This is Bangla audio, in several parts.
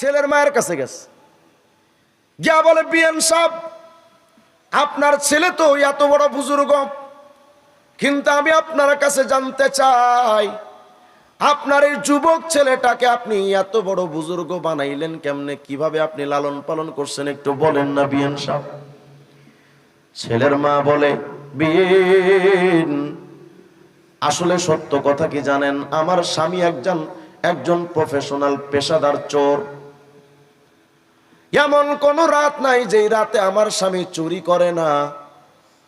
ছেলের মায়ের কাছে গেছে। গিয়া বলে, বিএন সাহ আপনার ছেলে তো এত বড় বুজুর্গ, কিন্তু আমি আপনার কাছে জানতে চাই, আপনার এই যুবক ছেলেটাকে আপনি এত বড় বুজুর্গ বানাইলেন কেমনে? কীভাবে আপনি লালন পালন করছেন একটু বলেন না বিএন সাহ ছেলের মা বলে বিয়েন আসলে সত্য কথা কি জানেন? আমার স্বামী একজন একজন প্রফেশনাল পেশাদার চোর। এমন কোন রাত নাই যেই রাতে আমার স্বামী চুরি করে না।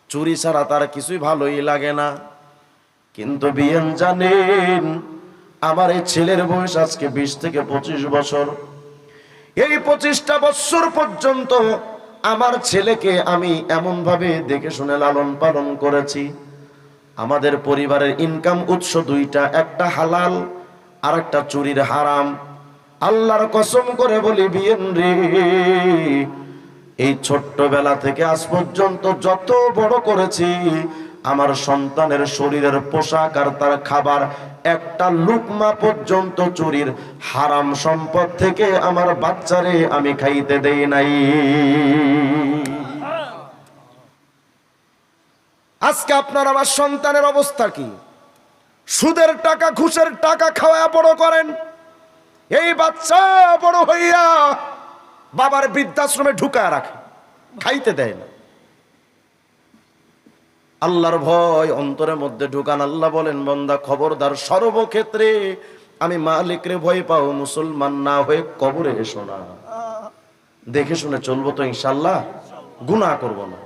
চুরি ছাড়া তার কিছুই ভালোই লাগে না। কিন্তু বিয়েন জানেন, আমার এই ছেলের বয়স আজকে বিশ থেকে পঁচিশ বছর। এই পঁচিশটা বছর পর্যন্ত আমার ছেলেকে আমি এমন ভাবে দেখে শুনে লালন পালন করেছি। আমাদের পরিবারের ইনকাম উৎস দুইটা, একটা হালাল আর একটা চুরির হারাম। আল্লাহর কসম করে বলি বিয়েন রে, এই ছোট্টবেলা থেকে আজ পর্যন্ত যত বড় করেছি, আমার সন্তানের শরীরের পোশাক আর তার খাবার, একটা লুকমা পর্যন্ত চুরির হারাম সম্পদ থেকে আমার বাচ্চারে আমি খাইতে দেই নাই। আজকে আপনার আমার সন্তানের অবস্থা কি? সুদের টাকা, ঘুষের টাকা খাওয়া বড় করেন। এই বাচ্চা বড় হইয়া বাবার বৃদ্ধাশ্রমে ঢুকায় রাখে, খাইতে দেয় না। আল্লাহর ভয় অন্তরের মধ্যে ঢুকান। আল্লাহ বলেন, বন্দা, খবরদার, সর্বক্ষেত্রে আমি মালিকরে ভয় পাও, মুসলমান না হয়ে কবরে এসো না। দেখে শুনে চলবো তো ইনশাল্লাহ গুনাহ করব না,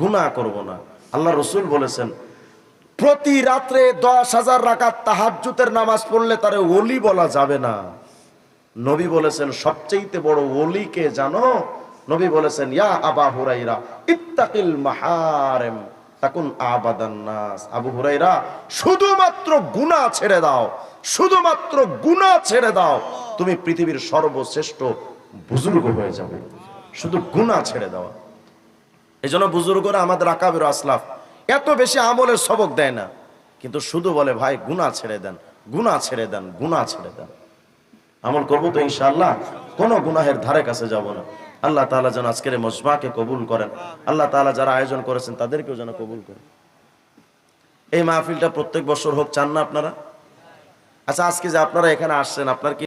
গুনাহ করব না। আল্লাহ রসুল বলেছেন, প্রতি রাত্রে দশ হাজার রাকাত তাহাজ্জুতের নামাজ পড়লে তারে ওলি বলা যাবে না। নবী বলেছেন সবচেয়ে বড় ওলিকে জানো? নবী বলেছেন, ইয়া আবা হুরাইরা, ইত্তাকিল মাহারেম, তাকুন আবাদান নাস। আবু হুরাইরা, শুধুমাত্র গুনাহ ছেড়ে দাও, শুধুমাত্র গুনাহ ছেড়ে দাও, তুমি পৃথিবীর সর্বশ্রেষ্ঠ বুজুর্গ হয়ে যাবে। শুধু গুনাহ ছেড়ে দাও। এই জন্য বুজুর্গরা আমাদের আকাবের আসলাফ, এত বেশি আমলের সবক দেয় না। কিন্তু শুধু বলে, ভাই, গুনাহ ছেড়ে দেন, গুনাহ ছেড়ে দেন, গুনাহ ছেড়ে দেন। আমল করব তো ইনশাআল্লাহ। কোনো গুনাহের ধারে কাছে যাব না। আল্লাহ তাআলা যেন আজকের মজমাকে কবুল করেন। আল্লাহ তাআলা যারা আয়োজন করেছেন তাদেরকেও যেন কবুল করেন। এই মাহফিলটা প্রত্যেক বছর হোক, চান না আপনারা? আচ্ছা আজকে যে আপনারা এখানে আসছেন, আপনার কি